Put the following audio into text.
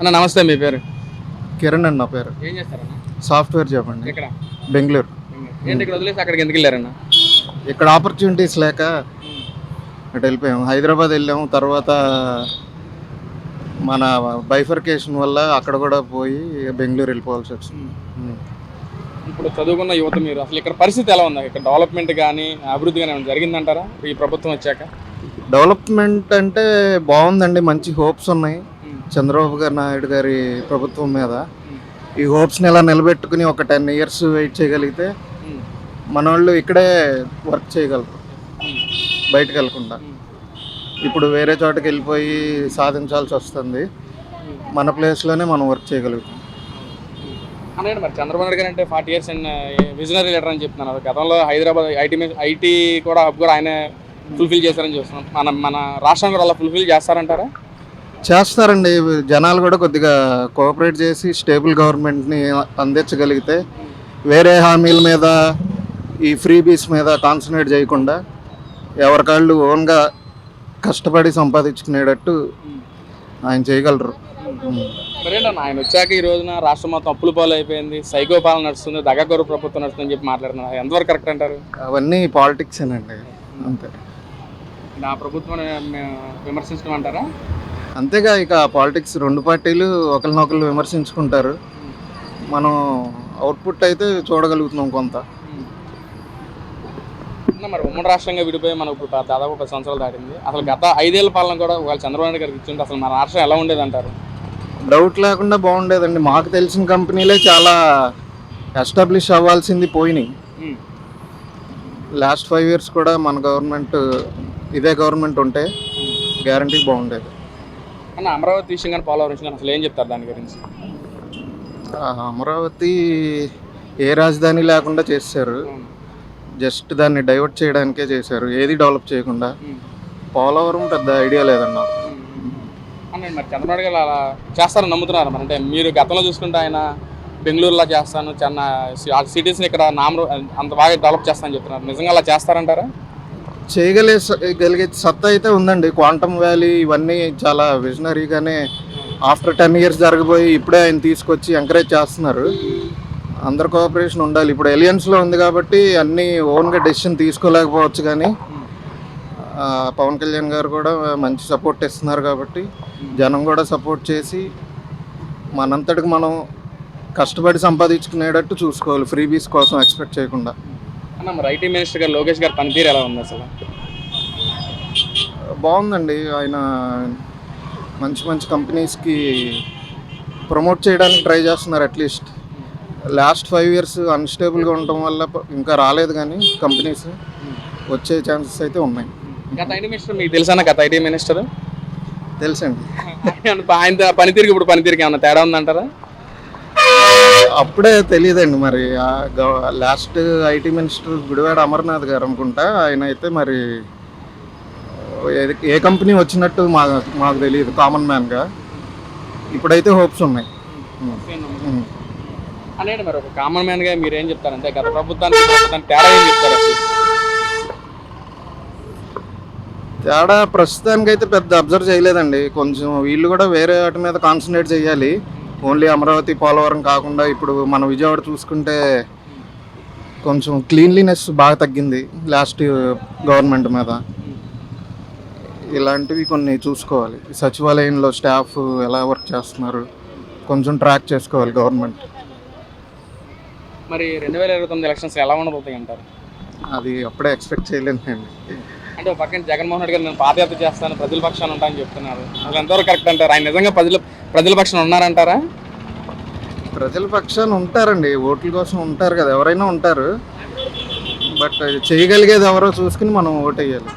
అన్న నమస్తే మీ పేరు? కిరణ్ అండి నా పేరు. ఏం చేస్తారన్న? సాఫ్ట్వేర్ జాబ్ అండి. ఇక్కడ బెంగళూరు. ఏంటి ఇక్కడ వదిలేసి అక్కడికి ఎందుకు వెళ్ళారన్న? ఇక్కడ ఆపర్చునిటీస్ లేక అటు వెళ్ళిపోయాం. హైదరాబాద్ వెళ్ళాము తర్వాత మన బైఫర్కేషన్ వల్ల అక్కడ కూడా పోయి బెంగళూరు వెళ్ళిపోవాల్సి వచ్చింది. ఇప్పుడు చదువుకున్న యువత మీరు అసలు ఇక్కడ పరిస్థితి ఎలా ఉంది? ఇక్కడ డెవలప్మెంట్ కానీ అభివృద్ధి కానీ ఏమైనా జరిగిందంటారా? ఈ ప్రభుత్వం వచ్చాక? డెవలప్మెంట్ అంటే బాగుందండి. మంచి హోప్స్ ఉన్నాయి. చంద్రబాబు నాయుడు గారి ప్రభుత్వం మీద ఈ హోప్స్ని ఎలా నిలబెట్టుకుని ఒక టెన్ ఇయర్స్ వెయిట్ చేయగలిగితే మన వాళ్ళు ఇక్కడే వర్క్ చేయగలరు. బయటకు వెళ్ళకుండా. ఇప్పుడు వేరే చోటకి వెళ్ళిపోయి సాధించాల్సి వస్తుంది. మన ప్లేస్లోనే మనం వర్క్ చేయగలుగుతాం. అన్నయ్య మరి చంద్రబాబు నాయుడు గారు అంటే forty years and visionary leader అని చెప్తున్నారు. గతంలో హైదరాబాద్ ఐటీ ఐటీ కూడా హబ్ కూడా ఆయన ఫుల్ఫిల్ చేశారని చూస్తున్నాం. మన మన రాష్ట్రం కూడా అలా ఫుల్ఫిల్ చేస్తారంటారా? చేస్తారండి జనాలు కూడా కొద్దిగా కోఆపరేట్ చేసి స్టేబుల్ గవర్నమెంట్ని అందించగలిగితే వేరే హామీల మీద ఈ ఫ్రీ బీస్ మీద కాన్సన్ట్రేట్ చేయకుండా ఎవరికాళ్ళు ఓన్గా కష్టపడి సంపాదించుకునేటట్టు ఆయన చేయగలరు. మరేంటన్న ఆయన వచ్చాక ఈ రోజున రాష్ట్రం మొత్తం అప్పుల పాలు అయిపోయింది సైకో పాలన నడుస్తుంది దగాకొరు ప్రభుత్వం నడుస్తుందని చెప్పి మాట్లాడుతున్నారు. ఎంతవరకు కరెక్ట్ అంటారు? అవన్నీ పాలిటిక్స్ అండి అంతే. ఆ ప్రభుత్వం విమర్శించడం అంటారా? అంతేగా ఇక పాలిటిక్స్ రెండు పార్టీలు ఒకరినొకరు విమర్శించుకుంటారు. మనం అవుట్పుట్ అయితే చూడగలుగుతున్నాం కొంత. మరి ఉమ్మడి రాష్ట్రంగా విడిపోయి మనకు ఇప్పుడు దాదాపు పది సంవత్సరాలు దాటింది. అసలు గత ఐదేళ్ళ పాలన కూడా ఒకవేళ చంద్రబాబు నాయుడు గారికి ఇచ్చింటే అసలు మన రాష్ట్రం ఎలా ఉండేది అంటారు డౌట్ లేకుండా బాగుండేదండి. మాకు తెలిసిన కంపెనీలే చాలా ఎస్టాబ్లిష్ అవ్వాల్సింది పోయినాయి. లాస్ట్ ఫైవ్ ఇయర్స్ కూడా మన గవర్నమెంట్ ఇదే గవర్నమెంట్ ఉంటే గ్యారంటీ బాగుండేది. అన్న అమరావతి విషయం కానీ పోలవరం విషయం కానీ అసలు ఏం చెప్తారు దాని గురించి? అమరావతి ఏ రాజధాని లేకుండా చేశారు. జస్ట్ దాన్ని డైవర్ట్ చేయడానికే చేశారు. ఏది డెవలప్ చేయకుండా. పోలవరం పెద్ద ఐడియా లేదన్న. అన్న మరి చంద్రబాబు గారు అలా చేస్తారని నమ్ముతున్నారు మరి? అంటే మీరు గతంలో చూసుకుంటే ఆయన బెంగళూరులో చేస్తాను చెన్న సిటీస్ని ఇక్కడ నామరు అంత బాగా డెవలప్ చేస్తానని చెప్తున్నారు. నిజంగా అలా చేస్తారంటారా? చేయగలే గలిగే సత్తా అయితే ఉందండి. క్వాంటమ్ వ్యాలీ ఇవన్నీ చాలా విజనరీగానే ఆఫ్టర్ టెన్ ఇయర్స్ జరగబోయి ఇప్పుడే ఆయన తీసుకొచ్చి ఎంకరేజ్ చేస్తున్నారు. అందరు కోఆపరేషన్ ఉండాలి. ఇప్పుడు ఎలియన్స్లో ఉంది కాబట్టి అన్నీ ఓన్గా డెసిషన్ తీసుకోలేకపోవచ్చు కానీ పవన్ కళ్యాణ్ గారు కూడా మంచి సపోర్ట్ ఇస్తున్నారు కాబట్టి జనం కూడా సపోర్ట్ చేసి మనంతటికి మనం కష్టపడి సంపాదించుకునేటట్టు చూసుకోవాలి. ఫ్రీబీస్ కోసం ఎక్స్పెక్ట్ చేయకుండా. మరి ఐటీ మినిస్టర్ గారు లోకేష్ గారు పనితీరు ఎలా ఉంది అసలు? బాగుందండి. ఆయన మంచి మంచి కంపెనీస్కి ప్రమోట్ చేయడానికి ట్రై చేస్తున్నారు at least. Last five years అన్స్టేబుల్గా ఉండటం వల్ల ఇంకా రాలేదు కానీ కంపెనీస్ వచ్చే ఛాన్సెస్ అయితే ఉన్నాయి. గత ఐటీ మినిస్టర్ మీకు తెలుసా గత ఐటీ మినిస్టర్? తెలుసండి. ఆయన పనితీరుకి ఇప్పుడు పనితీరుకి ఏమన్నా తేడా ఉందంటారా? అప్పుడే తెలియదండి మరి. Last IT minister Gudivada Amarnath గారు అనుకుంటా ఆయన అయితే మరి ఏ- కంపెనీ వచ్చినట్టు మా మాకు తెలియదు కామన్ మ్యాన్గా ఇప్పుడైతే హోప్స్ ఉన్నాయి. అనేది మరి ఒక కామన్ మ్యాన్గా మీరు ఏం చెప్తారంటే గత ప్రభుత్వానికి తేడా ఏం చెప్తారు? తేడా ప్రస్తుతానికి అయితే పెద్ద అబ్జర్వ్ చేయలేదండి. కొంచెం వీళ్ళు కూడా వేరే వాటి మీద కాన్సన్ట్రేట్ చేయాలి. ఓన్లీ అమరావతి పోలవరం కాకుండా ఇప్పుడు మన విజయవాడ చూసుకుంటే కొంచెం క్లీన్లీనెస్ బాగా తగ్గింది లాస్ట్ గవర్నమెంట్ మీద. ఇలాంటివి కొన్ని చూసుకోవాలి. సచివాలయంలో స్టాఫ్ ఎలా వర్క్ చేస్తున్నారు కొంచెం ట్రాక్ చేసుకోవాలి గవర్నమెంట్ మరి రెండు వేల ఇరవై తొమ్మిది ఎలక్షన్స్ ఎలా ఉండబోతాయి అంటారు? అది అప్పుడే ఎక్స్పెక్ట్ చేయలేనండి అంటే ఒక పక్కన జగన్మోహన్ రెడ్డి గారు నేను పాదయాత్ర చేస్తాను ప్రజల పక్షాన ఉంటానని చెప్తున్నారు. అసలు ఎంతవరకు కరెక్ట్ అంటారు? ఆయన నిజంగా ప్రజల ప్రజల పక్షాన ఉన్నారంటారా? ప్రజల పక్షాన ఉంటారండి. ఓట్ల కోసం ఉంటారు కదా ఎవరైనా ఉంటారు. బట్ చేయగలిగేది ఎవరో చూసుకుని మనం ఓటేయాలి.